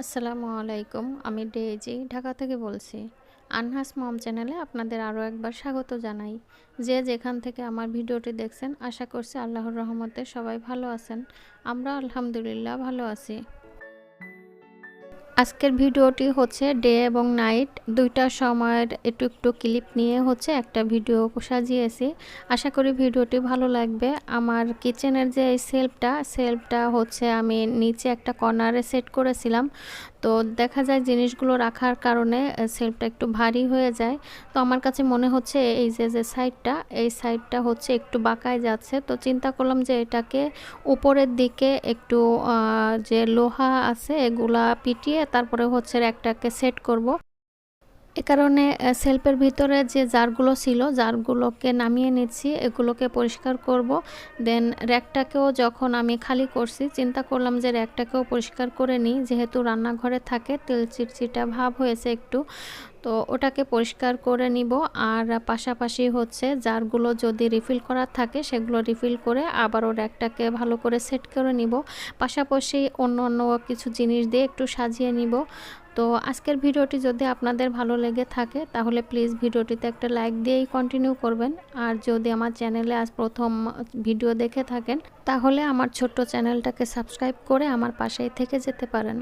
আসসালামু আলাইকুম, আমি ডেজি ঢাকা থেকে বলছি। আনহাস মম চ্যানেলে আপনাদের আরও একবার স্বাগত জানাই। যে যেখান থেকে আমার ভিডিওটি দেখছেন, আশা করছি আল্লাহর রহমতে সবাই ভালো আছেন। আমরা আলহামদুলিল্লাহ ভালো আছি। আজকের ভিডিওটি হচ্ছে ডে এবং নাইট। দুইটা সময়ের একটু একটু ক্লিপ নিয়ে হচ্ছে একটা ভিডিও সাজিয়েছি। আশা করি ভিডিওটি ভালো লাগবে। আমার কিচেনের যে এই সেলফটা সেলফটা হচ্ছে আমি নিচে একটা কর্নারে সেট করেছিলাম। তো দেখা যায় জিনিসগুলো রাখার কারণে সেলফটা একটু ভারী হয়ে যায় তো আমার কাছে মনে হচ্ছে এই যে যে সাইডটা এই সাইডটা হচ্ছে একটু বাঁকায় যাচ্ছে তো চিন্তা করলাম যে এটাকে উপরের দিকে একটু যে লোহা আছে এগুলা পিটিয়ে তারপরে হচ্ছে একটাকে সেট করব। এ কারণে সেলফের ভিতরে যে জারগুলো ছিল, জারগুলোকে নামিয়ে নিচ্ছি, এগুলোকে পরিষ্কার করব। দেন র্যাকটাকেও যখন আমি খালি করছি, চিন্তা করলাম যে র্যাকটাকেও পরিষ্কার করে নিই। যেহেতু রান্নাঘরে থাকে, তেল চিটচিটা ভাব হয়েছে একটু। তো ওটাকে পরিষ্কার করে নিব। আর পাশাপাশি হচ্ছে জারগুলো যদি রিফিল করার থাকে সেগুলো রিফিল করে আবার ওর একটাকে ভালো করে সেট করে নিব। পাশাপাশি অন্য অন্য কিছু জিনিস দিয়ে একটু সাজিয়ে নিব। তো আজকের ভিডিওটি যদি আপনাদের ভালো লেগে থাকে তাহলে প্লিজ ভিডিওটিতে একটা লাইক দিয়েই কন্টিনিউ করবেন। আর যদি আমার চ্যানেলে আজ প্রথম ভিডিও দেখে থাকেন তাহলে আমার ছোট্ট চ্যানেলটাকে সাবস্ক্রাইব করে আমার পাশেই থেকে যেতে পারেন।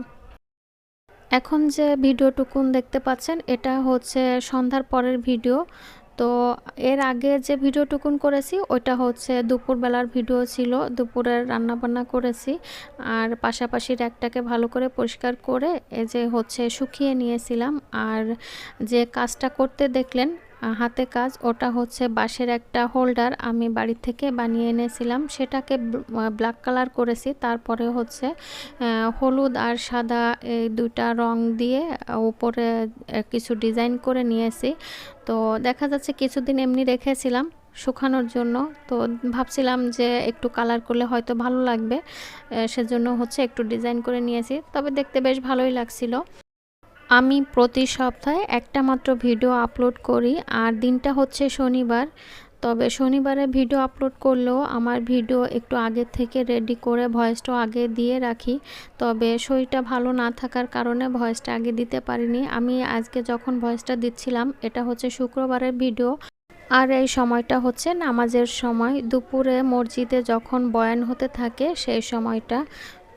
এখন যে ভিডিওটুকুন দেখতে পাচ্ছেন, এটা হচ্ছে সন্ধ্যার পরের ভিডিও। তো এর আগে যে ভিডিওটুকুন করেছি, ওইটা হচ্ছে দুপুরবেলার ভিডিও ছিল দুপুরের রান্নাবান্না করেছি। আর পাশাপাশি র্যাকটাকে ভালো করে পরিষ্কার করে এ যে হচ্ছে শুকিয়ে নিয়েছিলাম। আর যে কাজটা করতে দেখলেন হাতে কাজ, ওটা হচ্ছে বাঁশের একটা হোল্ডার আমি বাড়ি থেকে বানিয়ে এনেছিলাম। সেটাকে ব্ল্যাক কালার করেছি, তারপরে হচ্ছে হলুদ আর সাদা এই দুইটা রং দিয়ে উপরে কিছু ডিজাইন করে নিয়েছি। তো দেখা যাচ্ছে কিছুদিন এমনি রেখেছিলাম শুকানোর জন্য। তো ভাবছিলাম যে একটু কালার করলে হয়তো ভালো লাগবে সেজন্য হচ্ছে একটু ডিজাইন করে নিয়েছি। তবে দেখতে বেশ ভালোই লাগছিল। আমি প্রতি সপ্তাহে একটা মাত্র ভিডিও আপলোড করি, আর দিনটা হচ্ছে শনিবার। তবে শনিবারে ভিডিও আপলোড করলেও আমার ভিডিও একটু আগে থেকে রেডি করে ভয়েসটা আগে দিয়ে রাখি। তবে শরীরটা ভালো না থাকার কারণে ভয়েসটা আগে দিতে পারিনি। আমি আজকে যখন ভয়েসটা দিচ্ছিলাম, এটা হচ্ছে শুক্রবারের ভিডিও। আর এই সময়টা হচ্ছে নামাজের সময়। দুপুরে মসজিদে যখন বয়ান হতে থাকে, সেই সময়টা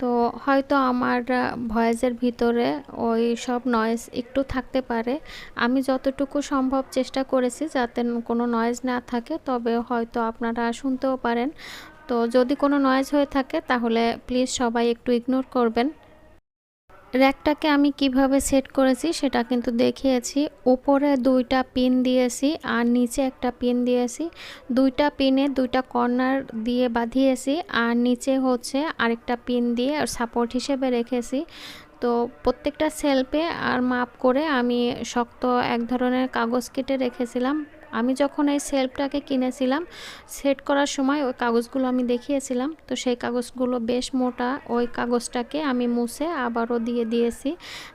তো হয়তো আমার ভয়েসের ভিতরে ওই সব নয়েজ একটু থাকতে পারে। আমি যতটুকু সম্ভব চেষ্টা করেছি যাতে কোনো নয়েজ না থাকে, তবে হয়তো আপনারা শুনতেও পারেন। তো যদি কোনো নয়েজ হয়ে থাকে, তাহলে প্লিজ সবাই একটু ইগনোর করবেন। র্যাকটাকে আমি কীভাবে সেট করেছি সেটা কিন্তু দেখিয়েছি। উপরে দুইটা পিন দিয়েছি আর নিচে একটা পিন দিয়েছি। দুইটা পিনে দুইটা কর্নার দিয়ে বাঁধিয়েছি আর নিচে হচ্ছে আরেকটা পিন দিয়ে সাপোর্ট হিসেবে রেখেছি। তো প্রত্যেকটা সেলফে আর মাপ করে আমি শক্ত এক ধরনের কাগজ কেটে রেখেছিলাম। আমি যখন এই সেলফটাকে কিনেছিলাম, সেট করার সময় ওই কাগজগুলো আমি দেখিয়েছিলাম। তো সেই কাগজগুলো বেশ মোটা, ওই কাগজটাকে আমি মুছে আবারও দিয়ে দিয়েছি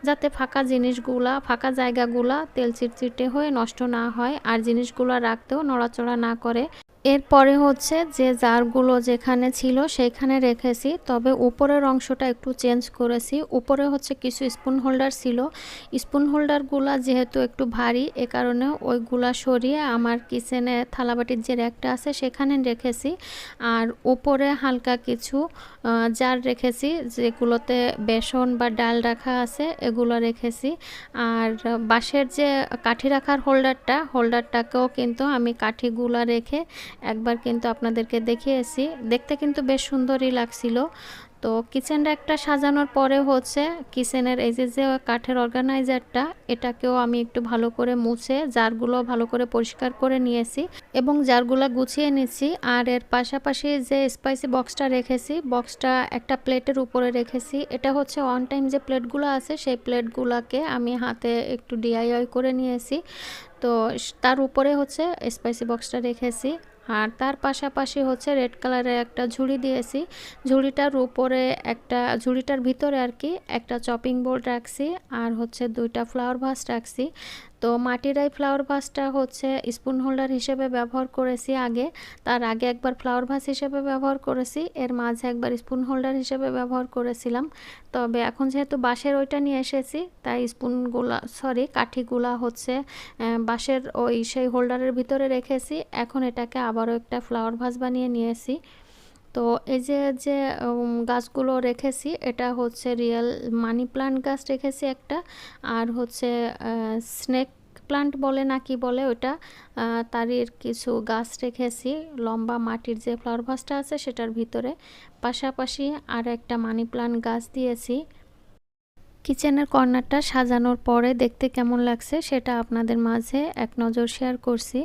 যাতে ফাঁকা জিনিসগুলা, ফাঁকা জায়গাগুলা তেল চিটচিটে হয়ে নষ্ট না হয় আর জিনিসগুলো রাখতেও নড়াচড়া না করে। এরপরে হচ্ছে যে জারগুলো যেখানে ছিল সেইখানে রেখেছি, তবে উপরের অংশটা একটু চেঞ্জ করেছি। উপরে হচ্ছে কিছু স্পুন হোল্ডার ছিল। স্পুন হোল্ডারগুলা যেহেতু একটু ভারী, এ কারণে ওইগুলা সরিয়ে আমার কিচেনে থালাবাটির যে র্যাকটা আছে সেখানে রেখেছি। আর উপরে হালকা কিছু জার রেখেছি, যেগুলোতে বেসন বা ডাল রাখা আছে, এগুলো রেখেছি। আর বাঁশের যে কাঠি রাখার হোল্ডারটা হোল্ডারটাকেও কিন্তু আমি কাঠিগুলা রেখে একবার কিন্তু আপনাদেরকে দেখিয়েছি। দেখতে কিন্তু বেশ সুন্দরই লাগছিল। তো কিচেন একটা সাজানোর পরে হচ্ছে কিচেনের এই যে যে কাঠের অর্গানাইজারটা এটাকেও আমি একটু ভালো করে মুছে, জারগুলো ভালো করে পরিষ্কার করে নিয়েছি এবং জারগুলো গুছিয়ে নিচ্ছি আর এর পাশাপাশি যে স্পাইসি বক্সটা রেখেছি বক্সটা একটা প্লেটের উপরে রেখেছি। এটা হচ্ছে ওয়ান টাইম যে প্লেটগুলো আছে, সেই প্লেটগুলোকে আমি হাতে একটু ডিআইআই করে নিয়েছি। তো তার উপরে হচ্ছে স্পাইসি বক্সটা রেখেছি। আর তার পাশাপাশি হচ্ছে রেড কালারের একটা ঝুড়ি দিয়েছি। ঝুড়িটার উপরে একটা, ঝুড়িটার ভিতরে আর কি একটা চপিং বোর্ড রাখছি আর হচ্ছে দুইটা ফ্লাওয়ার ভাস রাখছি। তো মাটির এই ফ্লাওয়ার ভাসটা হচ্ছে স্পুন হোল্ডার হিসেবে ব্যবহার করেছি আগে। তার আগে একবার ফ্লাওয়ার ভাস হিসেবে ব্যবহার করেছি। এর মাঝে একবার স্পুন হোল্ডার হিসেবে ব্যবহার করেছিলাম। তবে এখন যেহেতু বাঁশের ওইটা নিয়ে এসেছি, তাই স্পুনগুলা সরি কাঠিগুলা হচ্ছে বাঁশের ওই সেই হোল্ডারের ভিতরে রেখেছি। এখন এটাকে আবারও একটা ফ্লাওয়ার ভাস বানিয়ে নিয়েছি। তো এই যে যে গাছগুলো রেখেছি, এটা হচ্ছে রিয়েল মানি প্লান্ট গাছ রেখেছি একটা। আর হচ্ছে স্নেক প্লান্ট বলে না কি বলে ওটা তারই কিছু গাছ রেখেছি, লম্বা মাটির যে ফ্লাওয়ার ভাসটা আছে সেটার ভিতরে। পাশাপাশি আর একটা মানি প্লান্ট গাছ দিয়েছি। কিচেনের কর্নারটা সাজানোর পরে দেখতে কেমন লাগছে সেটা আপনাদের মাঝে এক নজর শেয়ার করছি।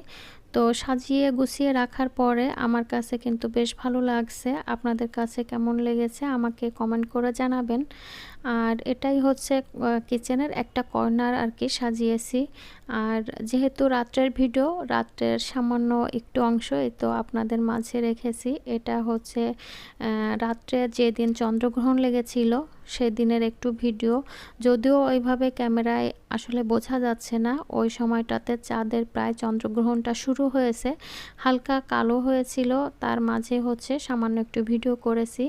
তো সাজিয়ে গুছিয়ে রাখার পরে আমার কাছে কিন্তু বেশ ভালো লাগছে। আপনাদের কাছে কেমন লেগেছে আমাকে কমেন্ট করে জানাবেন। আর এটাই হচ্ছে কিচেনের একটা কর্নার আর কি সাজিয়েছি। আর যেহেতু রাত্রের ভিডিও রাত্রের সামান্য একটু অংশ তো আপনাদের মাঝে রেখেছি। এটা হচ্ছে রাত্রে যেদিন চন্দ্রগ্রহণ লেগেছিল সেদিনের একটু ভিডিও। যদিও ওইভাবে ক্যামেরায় আসলে বোঝা যাচ্ছে না, ওই সময়টাতে চাঁদের প্রায় চন্দ্রগ্রহণটা শুরু হয়েছে। হালকা কালো হয়েছিল, তার মাঝে হচ্ছে সামান্য একটু ভিডিও করেছি।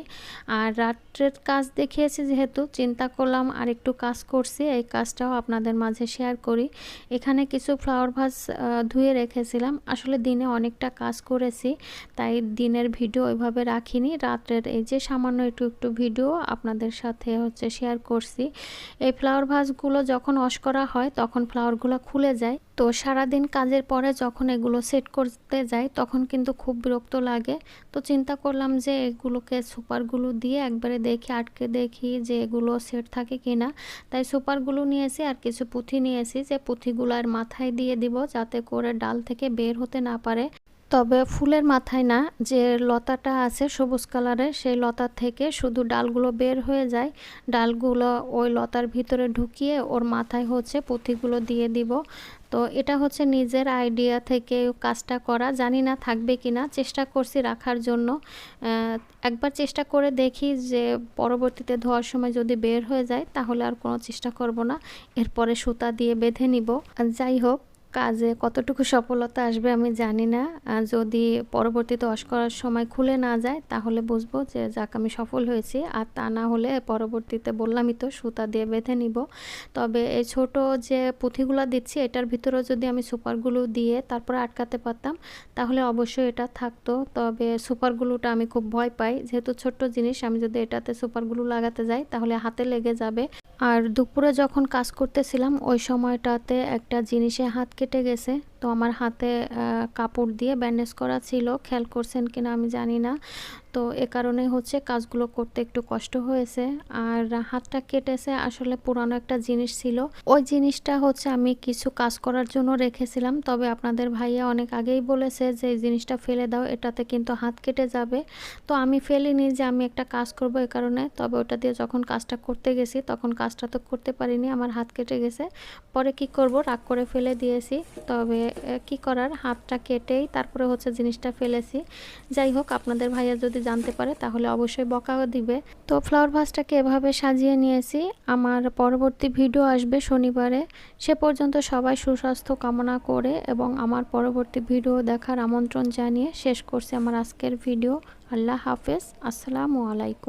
আর রাত্রের কাজ দেখিয়েছি যেহেতু, চিন্তা করলাম আর একটু কাজ করছি, এই কাজটাও আপনাদের মাঝে শেয়ার করি। এখানে কিছু ফ্লাওয়ার ভাস ধুয়ে রেখেছিলাম। আসলে দিনে অনেকটা কাজ করেছি, তাই দিনের ভিডিও ওইভাবে রাখিনি। রাত্রের এই যে সামান্য একটু একটু ভিডিও আপনাদের সাথে হচ্ছে শেয়ার করছি। এই ফ্লাওয়ার ভাসগুলো যখন অস করা হয়, তখন ফ্লাওয়ারগুলো খুলে যায়। তো সারাদিন কাজের পরে যখন এগুলো সেট করতে যাই, তখন কিন্তু খুব বিরক্ত লাগে। তো চিন্তা করলাম যে এগুলোকে সুপারগুলো দিয়ে একবারে দেখি, আটকে দেখি যে এগুলো সেট থাকে কি না তাই সুপারগুলো নিয়েছি আর কিছু পুঁথি নিয়েছি যে পুঁথিগুলার মাথায় দিয়ে দিব যাতে করে ডাল থেকে বের হতে না পারে। তবে ফুলের মাথায় না, যে লতাটা আছে সবুজ কালারের, সেই লতা থেকে শুধু ডালগুলো বের হয়ে যায়। ডালগুলো ওই লতার ভিতরে ঢুকিয়ে ওর মাথায় হচ্ছে পুঁথিগুলো দিয়ে দিব। তো এটা হচ্ছে নিজের আইডিয়া থেকে কাজটা করা। জানি না থাকবে কি না চেষ্টা করছি রাখার জন্য। একবার চেষ্টা করে দেখি যে পরবর্তীতে ধোয়ার সময় যদি বের হয়ে যায়, তাহলে আর কোনো চেষ্টা করব না। এরপরে সুতা দিয়ে বেঁধে নিব। যাই হোক কাজে কতটুকু সফলতা আসবে আমি জানি না। যদি পরবর্তীতে অস করার সময় খুলে না যায়, তাহলে বুঝব যে যাক আমি সফল হয়েছি। আর তা না হলে পরবর্তীতে বললামই তো, সুতা দিয়ে বেঁধে নিব। তবে এই ছোট যে পুঁথিগুলো দিচ্ছি, এটার ভিতরে যদি আমি সুপারগুলো দিয়ে তারপরে আটকাতে পারতাম, তাহলে অবশ্যই এটা থাকতো। তবে সুপারগুলোটা আমি খুব ভয় পাই। যেহেতু ছোট্ট জিনিস, আমি যদি এটাতে সুপারগুলো লাগাতে যাই, তাহলে হাতে লেগে যাবে। আর দুপুরে যখন কাজ করতেছিলাম, ওই সময়টাতে একটা জিনিসে হাত কেটে গেছে। তো আমার হাতে কাপড় দিয়ে ব্যান্ডেজ করা ছিল। খেয়াল করছেন কিনা আমি জানি না। তো এ কারণে হচ্ছে কাজগুলো করতে একটু কষ্ট হয়েছে। আর হাতটা কেটেছে আসলে পুরানো একটা জিনিস ছিল। ওই জিনিসটা হচ্ছে আমি কিছু কাজ করার জন্য রেখেছিলাম। তবে আপনাদের ভাইয়া অনেক আগেই বলেছে যে, এই জিনিসটা ফেলে দাও, এটাতে কিন্তু হাত কেটে যাবে। তো আমি ফেলিনি যে আমি একটা কাজ করব এ কারণে। তবে ওটা দিয়ে যখন কাজটা করতে গেছি, তখন কাজটা তো করতে পারিনি, আমার হাত কেটে গেছে। পরে কি করব? রাগ করে ফেলে দিয়েছি। তবে কি করার? হাতটা কেটেই তারপরে হচ্ছে জিনিসটা ফেলেছি। যাই হোক, আপনাদের ভাইয়া যদি জানতে পারে তাহলে অবশ্যই বকাও দিবে। তো ফ্লাওয়ার ভাসটাকে এভাবে সাজিয়ে নিয়েছি। আমার পরবর্তী ভিডিও আসবে শনিবারে। সে পর্যন্ত সবাই সুস্বাস্থ্য কামনা করে এবং আমার পরবর্তী ভিডিও দেখার আমন্ত্রণ জানিয়ে শেষ করছি আমার আজকের ভিডিও আল্লাহ হাফেজ। আসসালামু আলাইকুম।